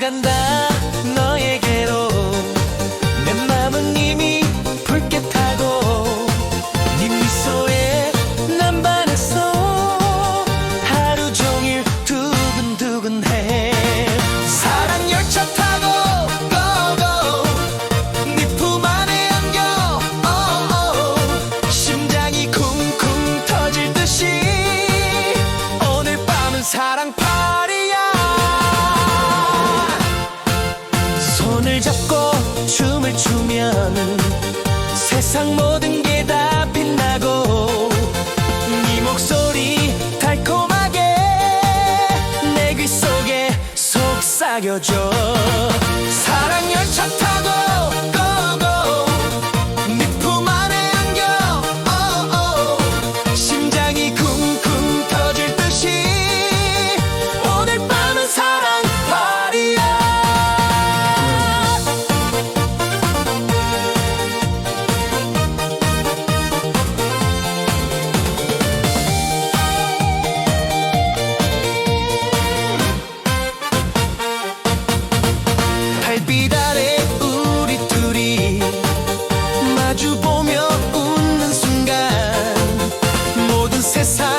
간다. 너에게로. 내 맘은 이미 붉게 타고 네 미소에 난 반했어. 하루 종일 두근두근해. 사랑 열차 타고 고고 네 품 안에 안겨 oh, 심장이 쿵쿵 터질 듯이 오늘 밤은 사랑팔이 잡고 춤을 추면은 세상 모든 게 다 빛나고 네 목소리 달콤하게 내 귀 속에 속삭여줘 세상